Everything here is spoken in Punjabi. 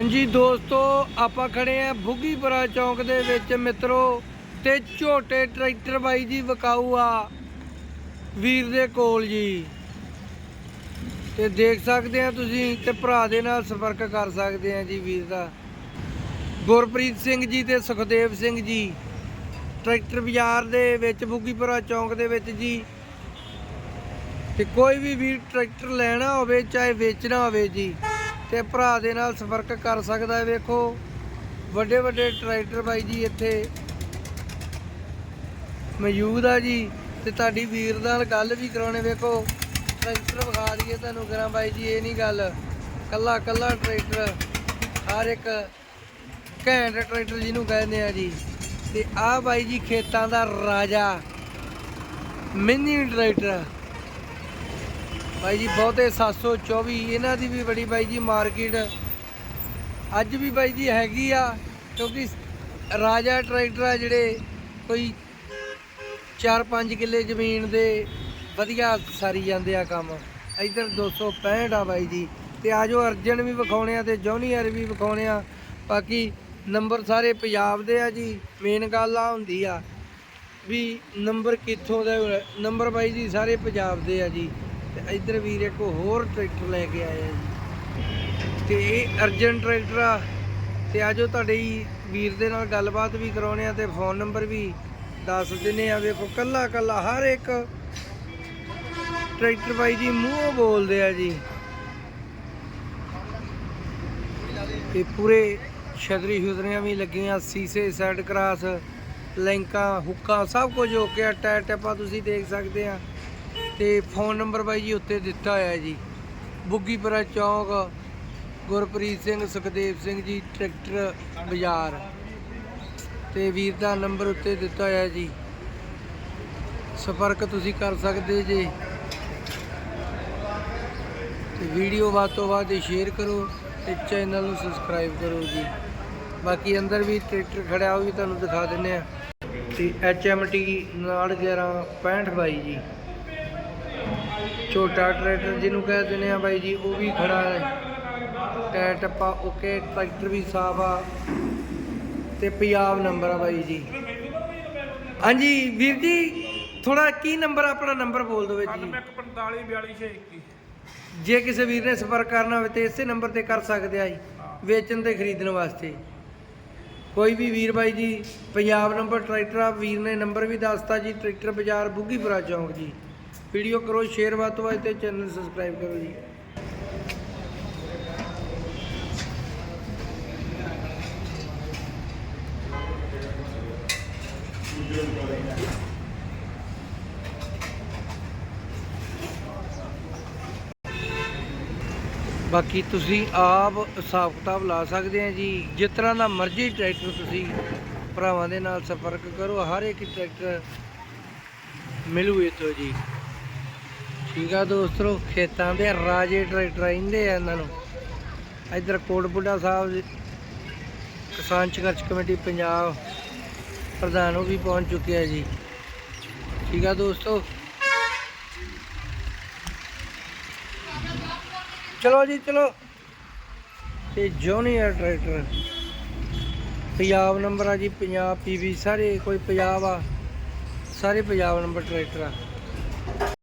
ਹਾਂਜੀ ਦੋਸਤੋ, ਆਪਾਂ ਖੜੇ ਆ ਬੁੱਗੀਪੁਰਾ ਚੌਂਕ ਦੇ ਵਿੱਚ, ਮਿੱਤਰੋ, ਤੇ ਝੋਟੇ ਟਰੈਕਟਰ ਬਾਈ ਜੀ ਵਿਕਾਊ ਆ ਵੀਰ ਦੇ ਕੋਲ ਜੀ। ਤੇ ਦੇਖ ਸਕਦੇ ਆ ਤੁਸੀਂ ਤੇ ਭਰਾ ਦੇ ਨਾਲ ਸੰਪਰਕ ਕਰ ਸਕਦੇ ਆ ਜੀ ਵੀਰ ਦਾ। ਗੁਰਪ੍ਰੀਤ ਸਿੰਘ ਜੀ ਤੇ ਸੁਖਦੇਵ ਸਿੰਘ ਜੀ, ਟਰੈਕਟਰ ਬਾਜ਼ਾਰ ਦੇ ਵਿੱਚ ਬੁੱਗੀਪੁਰਾ ਚੌਂਕ ਦੇ ਵਿੱਚ ਜੀ। ਤੇ ਕੋਈ ਵੀ ਵੀਰ ਟਰੈਕਟਰ ਲੈਣਾ ਹੋਵੇ, ਚਾਹੇ ਵੇਚਣਾ ਹੋਵੇ ਜੀ। ਤੇ ਭਰਾ ਦੇ ਨਾਲ ਸੰਪਰਕ ਕਰ ਸਕਦਾ ਹੈ, ਵੇਖੋ। ਵੱਡੇ ਵੱਡੇ ਟਰੈਕਟਰ ਬਾਈ ਜੀ ਇੱਥੇ ਮੌਜੂਦ ਆ ਜੀ, ਤੇ ਤੁਹਾਡੀ ਵੀਰ ਨਾਲ ਗੱਲ ਵੀ ਕਰਾਉਣੇ, ਵੇਖੋ। ਟਰੈਕਟਰ ਵਿਖਾ ਦਈਏ ਤੁਹਾਨੂੰ ਕਰਾਂ ਬਾਈ ਜੀ, ਇਹ ਨਹੀਂ ਗੱਲ। ਕੱਲਾ ਕੱਲਾ ਟਰੈਕਟਰ, ਹਰ ਇੱਕ ਘੈਂਟ ਟਰੈਕਟਰ ਜਿਹਨੂੰ ਕਹਿੰਦੇ ਆ ਜੀ। ਤੇ ਆਹ ਬਾਈ ਜੀ ਖੇਤਾਂ ਦਾ ਰਾਜਾ, ਮਿੰਨੀ ਟਰੈਕਟਰ। ਬਾਈ ਜੀ, ਬਹੁਤੇ 724 ਇਹਨਾਂ ਦੀ ਵੀ ਬੜੀ ਬਾਈ ਜੀ ਮਾਰਕੀਟ। ਅੱਜ ਵੀ ਬਾਈ ਜੀ ਹੈਗੀ ਆ, ਕਿਉਂਕਿ ਰਾਜਾ ਟਰੈਕਟਰ ਆ ਜਿਹੜੇ, ਕੋਈ 4-5 ਕਿੱਲੇ ਜ਼ਮੀਨ ਦੇ ਵਧੀਆ ਸਾਰੀ ਜਾਂਦੇ ਆ ਕੰਮ। ਇੱਧਰ 265 ਆ ਬਾਈ ਜੀ। ਤੇ ਆਜੋ ਅਰਜਨ ਵੀ ਵਿਖਾਉਣੇ ਆ ਤੇ ਜੌਨੀਅਰ ਵੀ ਵਿਖਾਉਣੇ ਆ। ਬਾਕੀ ਨੰਬਰ ਸਾਰੇ ਪੰਜਾਬ ਦੇ ਆ ਜੀ ਮੇਨ ਗੱਲ ਆ ਹੁੰਦੀ ਆ ਵੀ ਨੰਬਰ ਕਿੱਥੋਂ ਦਾ, ਨੰਬਰ ਬਾਈ ਜੀ ਸਾਰੇ ਪੰਜਾਬ ਦੇ ਆ ਜੀ। ਤੇ ਇੱਧਰ ਵੀਰ ਇੱਕ ਹੋਰ ਟਰੈਕਟਰ ਲੈ ਕੇ ਆਏ ਆ ਜੀ। ਤੇ ਇਹ ਅਰਜਨ ਟਰੈਕਟਰ ਆ। ਤੇ ਆਜੋ ਤੁਹਾਡੇ ਹੀ ਵੀਰ ਦੇ ਨਾਲ ਗੱਲਬਾਤ ਵੀ ਕਰਾਉਣੇ ਆ ਤੇ ਫੋਨ ਨੰਬਰ ਵੀ ਦੱਸ ਦਿੰਨੇ ਆ। ਵੇਖੋ, ਕੱਲਾ ਕੱਲਾ ਹਰ ਇੱਕ ਟਰੈਕਟਰ ਬਾਈ ਜੀ ਮੂੰਹੋਂ ਬੋਲਦੇ ਆ ਜੀ। ਤੇ ਪੂਰੇ ਛਤਰੀ ਛੁਤਰੀਆਂ ਵੀ ਲੱਗੀਆਂ, ਸੀਸੇ ਸਾਈਡ ਕਰਾਸ, ਲੈਂਕਾਂ, ਹੁੱਕਾਂ, ਸਭ ਕੁਝ ਹੋ ਗਿਆ ਟਾਇਰ ਟੱਪਾ ਤੁਸੀਂ ਦੇਖ ਸਕਦੇ ਆ। ਤੇ ਫੋਨ ਨੰਬਰ ਬਾਈ ਜੀ ਉੱਤੇ ਦਿੱਤਾ ਹੋਇਆ ਜੀ। ਬੁੱਗੀਪੁਰਾ ਚੌਂਕ, ਗੁਰਪ੍ਰੀਤ ਸਿੰਘ, ਸੁਖਦੇਵ ਸਿੰਘ ਜੀ, ਟਰੈਕਟਰ ਬਾਜ਼ਾਰ। ਤੇ ਵੀਰ ਦਾ ਨੰਬਰ ਉੱਤੇ ਦਿੱਤਾ ਹੋਇਆ ਜੀ। ਸੰਪਰਕ ਤੁਸੀਂ ਕਰ ਸਕਦੇ ਜੇ। ਤੇ ਵੀਡੀਓ ਵੱਧ ਤੋਂ ਵੱਧ ਸ਼ੇਅਰ ਕਰੋ ਤੇ ਚੈਨਲ ਨੂੰ ਸਬਸਕ੍ਰਾਈਬ ਕਰੋ ਜੀ। ਬਾਕੀ ਅੰਦਰ ਵੀ ਟਰੈਕਟਰ ਖੜਿਆ, ਉਹ ਵੀ ਤੁਹਾਨੂੰ ਦਿਖਾ ਦਿੰਨੇ ਆ ਤੇ HMT 911 ਬਾਈ ਜੀ। ਛੋਟਾ ਟਰੈਕਟਰ ਜਿਹਨੂੰ ਕਹਿ ਦਿੰਦੇ ਆ ਬਾਈ ਜੀ ਉਹ ਵੀ ਖੜਾ ਹੈ। ਟਾਇਰ ਟੱਪਾ ਓਕੇ ਟਰੈਕਟਰ ਵੀ ਸਾਫ਼ ਆ। ਤੇ ਪੰਜਾਬ ਨੰਬਰ ਆ ਬਾਈ ਜੀ। ਹਾਂਜੀ ਵੀਰ ਜੀ ਥੋੜਾ ਕੀ ਨੰਬਰ ਆਪਣਾ ਨੰਬਰ ਬੋਲ ਦਿਓ ਜੀ। 45 42 ਜੇ ਕਿਸੇ ਵੀਰ ਨੇ ਸੰਪਰਕ ਕਰਨਾ ਹੋਵੇ ਤੇ ਇਸੇ ਨੰਬਰ ਤੇ ਕਰ ਸਕਦੇ ਆ ਜੀ ਵੇਚਣ ਤੇ ਖਰੀਦਣ ਵਾਸਤੇ। ਕੋਈ ਵੀ ਵੀਰ ਬਾਈ ਜੀ ਪੰਜਾਬ ਨੰਬਰ ਟਰੈਕਟਰ ਆ ਵੀਰ ਨੇ ਨੰਬਰ ਵੀ ਦੱਸਤਾ ਜੀ ਟਰੈਕਟਰ ਬਾਜ਼ਾਰ ਬੁੱਗੀਪੁਰਾ ਚੌਂਕ ਜੀ। ਵੀਡੀਓ ਕਰੋ ਸ਼ੇਅਰ ਵੱਧ ਤੋਂ ਵੱਧ ਤੇ ਚੈਨਲ ਸਬਸਕ੍ਰਾਈਬ ਕਰੋ ਜੀ। ਬਾਕੀ ਤੁਸੀਂ ਆਪ ਹਿਸਾਬ ਕਿਤਾਬ ਲਾ ਸਕਦੇ ਆ ਜੀ। ਜਿਸ ਤਰ੍ਹਾਂ ਦਾ ਮਰਜ਼ੀ ਟਰੈਕਟਰ ਤੁਸੀਂ ਭਰਾਵਾਂ ਦੇ ਨਾਲ ਸੰਪਰਕ ਕਰੋ, ਹਰ ਇੱਕ ਟਰੈਕਟਰ ਮਿਲੂ ਇੱਥੋਂ ਜੀ। ਠੀਕ ਆ ਦੋਸਤੋ ਖੇਤਾਂ ਦੇ ਰਾਜੇ ਟਰੈਕਟਰ ਆਂਦੇ ਆ ਇਹਨਾਂ ਨੂੰ। ਇੱਧਰ ਕੋਟ ਬੁੱਢਾ ਸਾਹਿਬ ਕਿਸਾਨ ਸੰਘਰਸ਼ ਕਮੇਟੀ ਪੰਜਾਬ ਪ੍ਰਧਾਨ ਉਹ ਵੀ ਪਹੁੰਚ ਚੁੱਕਿਆ ਜੀ। ਠੀਕ ਆ ਦੋਸਤੋ। ਚਲੋ ਜੀ, ਚਲੋ। ਤੇ ਜੋਨੀਅਰ ਟਰੈਕਟਰ। ਪੰਜਾਬ ਨੰਬਰ ਆ ਜੀ, ਪੰਜਾਬ ਪੀਵੀ ਸਾਰੇ, ਕੋਈ ਪੰਜਾਬ ਆ, ਸਾਰੇ ਪੰਜਾਬ ਨੰਬਰ ਟਰੈਕਟਰ ਆ।